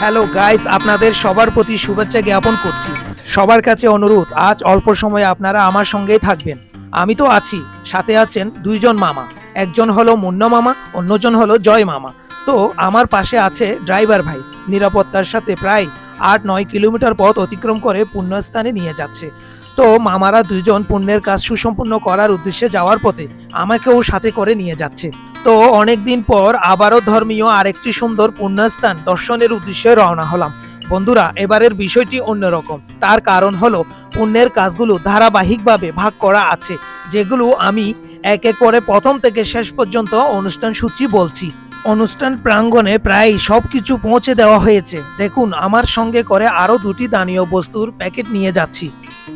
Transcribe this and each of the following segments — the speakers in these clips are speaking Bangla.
হ্যালো গাইস আপনাদের সবার প্রতি শুভেচ্ছা জ্ঞাপন করছি। সবার কাছে অনুরোধ, আজ অল্প সময়ে আপনারা আমার সঙ্গেই থাকবেন। আমি তো আছি, সাথে আছেন দুইজন মামা। একজন হলো মুন্না মামা, অন্যজন হলো জয় মামা। তো আমার পাশে আছে ড্রাইভার ভাই। নিরাপত্তার সাথে প্রায় আট নয় কিলোমিটার পথ অতিক্রম করে পুণ্যস্থানে নিয়ে যাচ্ছে। তো মামারা দুজন পুণ্যের কাজ সুসম্পন্ন করার উদ্দেশ্যে যাওয়ার পথে আমাকেও সাথে করে নিয়ে যাচ্ছে। তো অনেকদিন পর আবারও ধর্মীয় আরেকটি সুন্দর পুণ্যস্থান দর্শনের উদ্দেশ্যে রওনা হলাম। বন্ধুরা, এবারের বিষয়টি অন্যরকম। তার কারণ হলো, পুণ্যের কাজগুলো ধারাবাহিকভাবে ভাগ করা আছে, যেগুলো আমি এক এক করে প্রথম থেকে শেষ পর্যন্ত অনুষ্ঠান সূচি বলছি। অনুষ্ঠান প্রাঙ্গণে প্রায় সবকিছু পৌঁছে দেওয়া হয়েছে। দেখুন, আমার সঙ্গে করে আরও দুটি দানীয় বস্তুর প্যাকেট নিয়ে যাচ্ছি।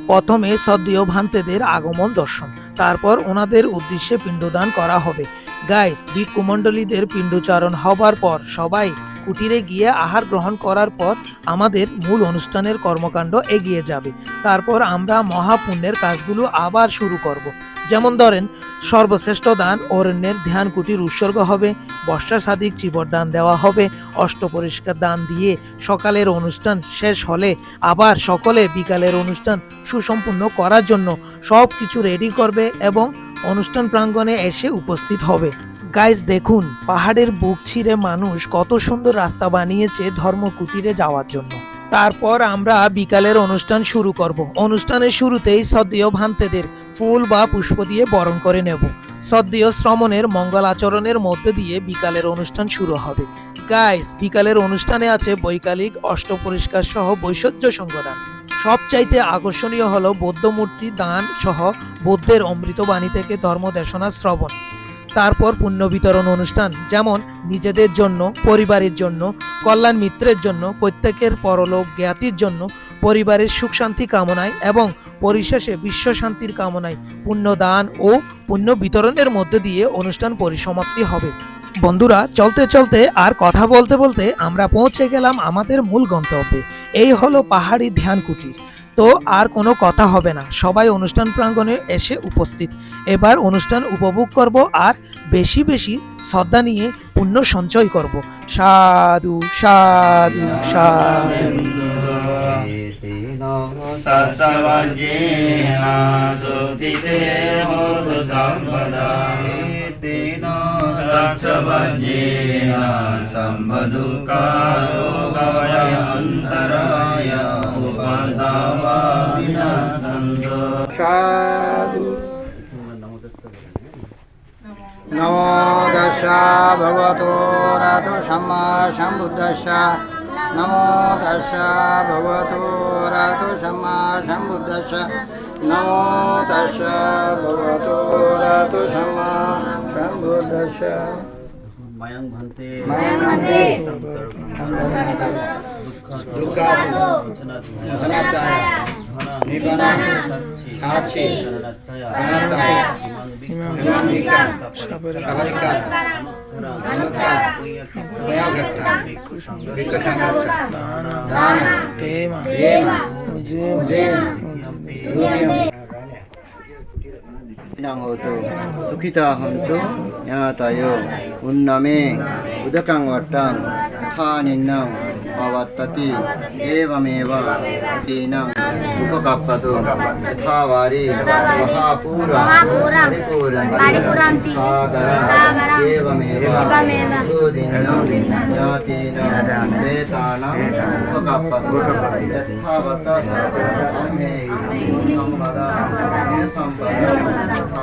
প্রথমে সদ্যীয় ভান্তেদের আগমন দর্শন, তারপর ওনাদের উদ্দেশ্যে পিণ্ডদান করা হবে। গাইস ভিক্ষুমণ্ডলীদের পিণ্ডচারণ হবার পর সবাই কুটিরে গিয়ে আহার গ্রহণ করার পর আমাদের মূল অনুষ্ঠানের কর্মকাণ্ড এগিয়ে যাবে। তারপর আমরা মহাপুণ্যের কাজগুলো আবার শুরু করব। যেমন ধরেন, সর্বশ্রেষ্ঠ দান অরণ্যের ধ্যান কুটির উৎসর্গ হবে, বর্ষা সাদিক চিবর দান দেওয়া হবে, অষ্ট পরিষ্কার দান দিয়ে সকালের অনুষ্ঠান শেষ হলে আবার সকলে বিকালের অনুষ্ঠান সুসম্পন্ন করার জন্য সব কিছু রেডি করবে এবং অনুষ্ঠান প্রাঙ্গণে এসে উপস্থিত হবে। গাইজ দেখুন, পাহাড়ের বুক ছিঁড়ে মানুষ কত সুন্দর রাস্তা বানিয়েছে ধর্ম কুটিরে যাওয়ার জন্য। তারপর আমরা বিকালের অনুষ্ঠান শুরু করব। অনুষ্ঠানের শুরুতেই সদ্যীয় ভান্তেদের ফুল বা পুষ্প দিয়ে বরণ করে নেব। সদ্যীয় শ্রমণের মঙ্গল আচরণের মধ্যে দিয়ে বিকালের অনুষ্ঠান শুরু হবে। গাইস বিকালের অনুষ্ঠানে আছে বৈকালিক অষ্ট পরিষ্কার সহ বৈষজ্য সংগদান সবচাইতে আকর্ষণীয় হলো বৌদ্ধ মূর্তি দান সহ বৌদ্ধের অমৃতবাণী থেকে ধর্মদেশনা শ্রবণ। তারপর পুণ্য বিতরণ অনুষ্ঠান, যেমন নিজেদের জন্য, পরিবারের জন্য, কল্যাণ মিত্রের জন্য, প্রত্যেকের পরলোক জ্ঞাতির জন্য, পরিবারের সুখ শান্তি কামনায় এবং পরিশেষে বিশ্ব শান্তির কামনায় পুণ্য দান ও পুণ্য বিতরণের মধ্য দিয়ে অনুষ্ঠান পরিসমাপ্তি হবে। বন্ধুরা, চলতে চলতে আর কথা বলতে বলতে আমরা পৌঁছে গেলাম আমাদের মূল গন্তব্যে। এই হলো পাহাড়ি ধ্যান কুটির। তো আর কোনো কথা হবে না। সবাই অনুষ্ঠান প্রাঙ্গণে এসে উপস্থিত। এবার অনুষ্ঠান উপভোগ করব আর বেশি বেশি শ্রদ্ধা নিয়ে পুণ্য সঞ্চয় করব। সাধু সাধু সাধু। सत्सवज्येन सम्बदुःखारोगवयन्तराय उपन्तावा विनश्यन्तु साधु नमो दश भगवतो रतु सम्मा सम्बुद्धस्य नमो दश भगवतो रतु सम्मा सम्बुद्धस्य नमो दश भगवतो रतु सम्मा सम्बुद्धस्य मयं भन्ते मयङ्गन्ते සුඛිනං හෝතු සුඛිතා හන්තු ඥාතයෝ උන්නමේ උදකං වට්ටං ථානින්නං පවත්තති ඒවමේවා දීනං උපකප්පතු යථාවාරි මහා පුරා පරිපූර්ණති සාගර ඒවමේවා දෝදිනං ඥාතේන වේතානං උපකප්පතු යථාවත සම්මේ සම්පදා සම්පදා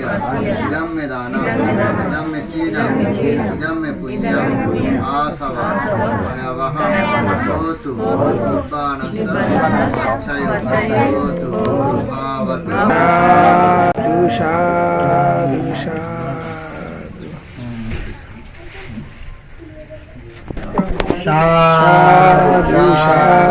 इदं मे दानं इदं मे सीदं इदं मे पुण्यम् आसव भयवः होतु होतु भावतु साधु साधु साधु साधु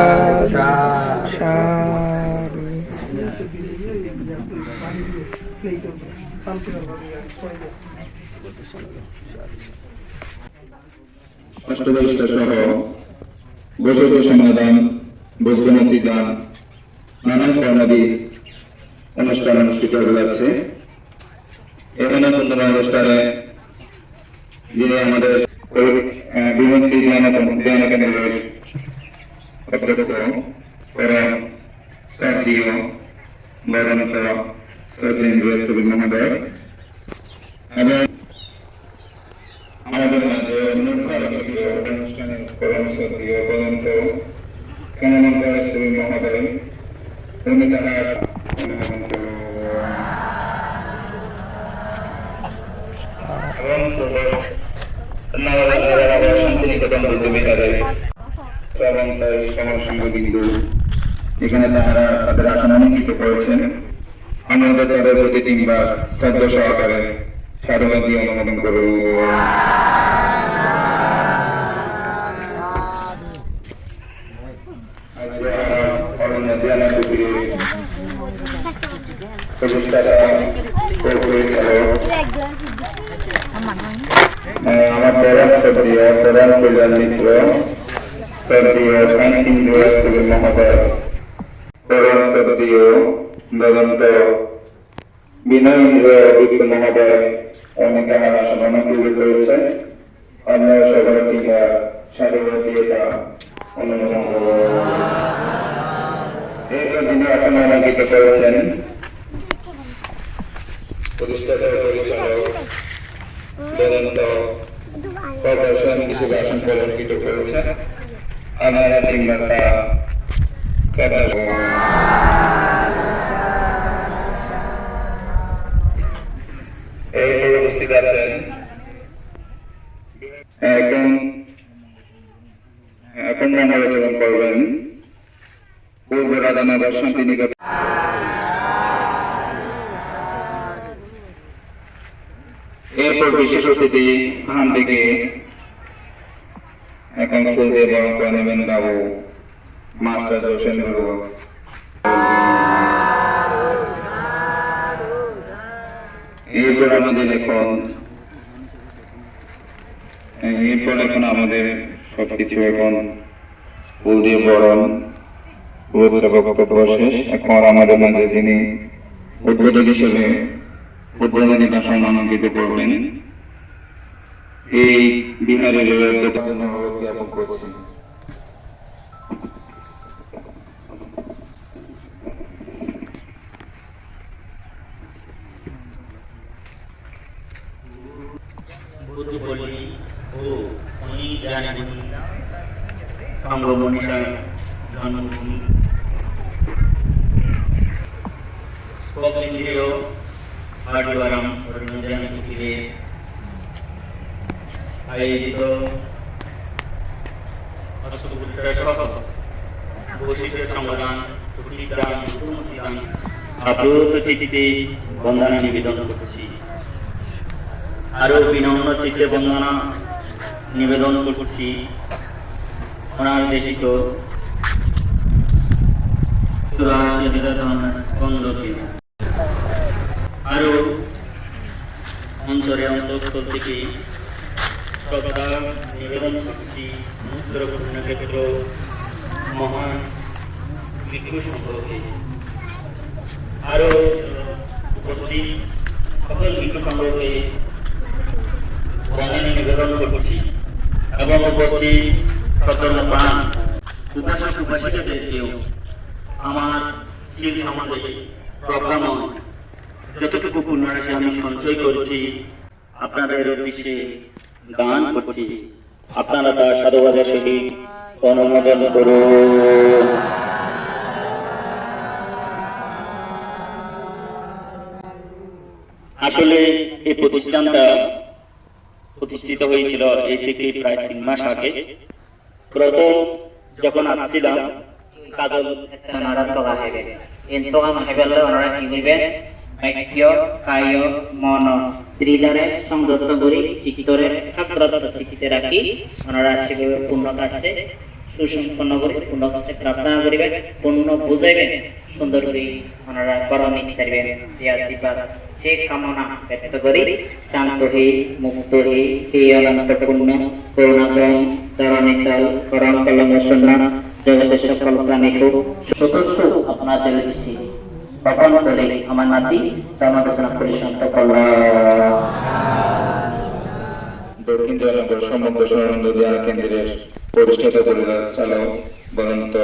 অষ্টদশটা সহ বসত সমাধান বৈদ্যনাথী গান নানান কর্মাদি অনুষ্ঠান অনুষ্ঠিত হয়ে যাচ্ছে। এখানে বন্ধুরা অনুষ্ঠানে যিনি আমাদের আমাদের শান্তিনিকেতন বৌদ্ধবিহারে এবং তার সমসঙ্গ বিন্দু এখানে তাহারা তাদের আসন অলঙ্কিত করেছেন। আমাদের তাদের প্রতি তিনবার শ্রদ্ধা সহকারে সাধুবাদ দিয়ে অনুমোদন করুন আজকে আমরা অরণ্য ধ্যান কুটিরে প্রতিষ্ঠাতা পরিচালক আমার প্রধান সক্রিয় প্রধান কল্যাণ মিত্র সক্রিয় কান্তিন্দ্র স্তবী মহোদয় প্রধান সক্রিয় দদন্ত বিনয়েন্দ্র অভিজ্ঞ মহোদয় অনেক আমার আসন অনুকূল করেছে অন্য সকল টিকা সাধুবাদ দিয়ে তা অনুমোদন করব এরপর যিনি আসন অলঙ্কিত করেছেন পরিচালক বেদান্ত প্রদর্শন হিসেবে আসন অলঙ্কিত করেছে আপনারা তিনবার তা প্রদর্শন এই এখন এখন রান্না রচনা করবেন। পূর্ব রাধানগর শান্তিনিকেতন। এরপর বিশেষ অতিথি হান থেকে এখন ফুল দিয়ে বরণ করে নেবেন বাবু। মাস্টার হোসেন বাবু। এরপর আমাদের এখন এরপর এখন আমাদের সবকিছু এখন ফুল দিয়ে বরণ বক্তব্য শেষ। এখন আমাদের মাঝে যিনি উদ্বোধক হিসেবে উদ্বোধনী ভাষণ অনুষ্ঠিত করবেন। এই বিহারের জ্ঞাপন করছি। বুদ্ধিবলী ও অনেক জ্ঞানী সঙ্গমনীষা জন্মভূমি। হাড়িবারাম রঞ্জন কুটিরে আয়োজিত বৈশিষ্ট্য আরও বিনম্র চিত্রে বন্দনা নিবেদন করছি ওনার দেশিত আরও অন্তরে অন্তঃস্থল থেকে শ্রদ্ধা নিবেদন করছি মুদ্র ক্ষেত্র মহান ভিক্ষু সম্পর্কে আরও উপস্থিত সকল ভিক্ষু সম্পর্কে বন্দনা নিবেদন করছি এবং উপস্থিত প্রাণ, উপাসক উপাসিকাদেরকেও আমার শিল সম্বন্ধে প্রোগ্রাম যতটুকু পুণ্যরাশি আমি সঞ্চয় করছি, আপনাদের উদ্দেশ্যে দান করছি। আপনারা তা সাধুবাদের সহিত অনুমোদন করুন। আসলে এই প্রতিষ্ঠানটা প্রতিষ্ঠিত হয়েছিল এই থেকে প্রায় তিন মাস আগে। প্রথম যখন আসছিলাম, কাজল ওনারা তগা হেবে এন তগা মাহেবেলে ওনারা কি করবেন বাক্য, কায়, মন ত্রিধারে সংযত করি, চিত্তরে একাগ্রতা চিত্তে রাখি ওনারা সেভাবে পূর্ণ কাছে, সুসম্পন্ন করে, পূর্ণ কাছে প্রার্থনা করিবেন পূর্ণ বুঝাইবেন সুন্দর করে ওনারা করণ নিতে সে আশীর্বাদ। সে কামনা ব্যক্ত করি, শান্ত হে, মুক্ত হে হে অনন্ত পূর্ণ করুণাকরণ করণিকাল করম কলম শূন্য জগতের সকল প্রাণী সদস্য আপনাদের দিচ্ছি তখন করে আমার নাতি ধর্মদেশনা পরিশান্ত করলাম দক্ষিণ জয়নগর সমগ্র স্বর্ণন্দ ধ্যান কেন্দ্রের প্রতিষ্ঠাতা চালক বরন্ত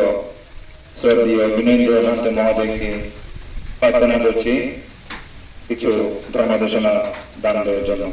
শ্রদ্ধীয় মহন্ত মহোদয়কে প্রার্থনা করছি কিছু ধর্মদেশনা দান দেওয়ার জন্য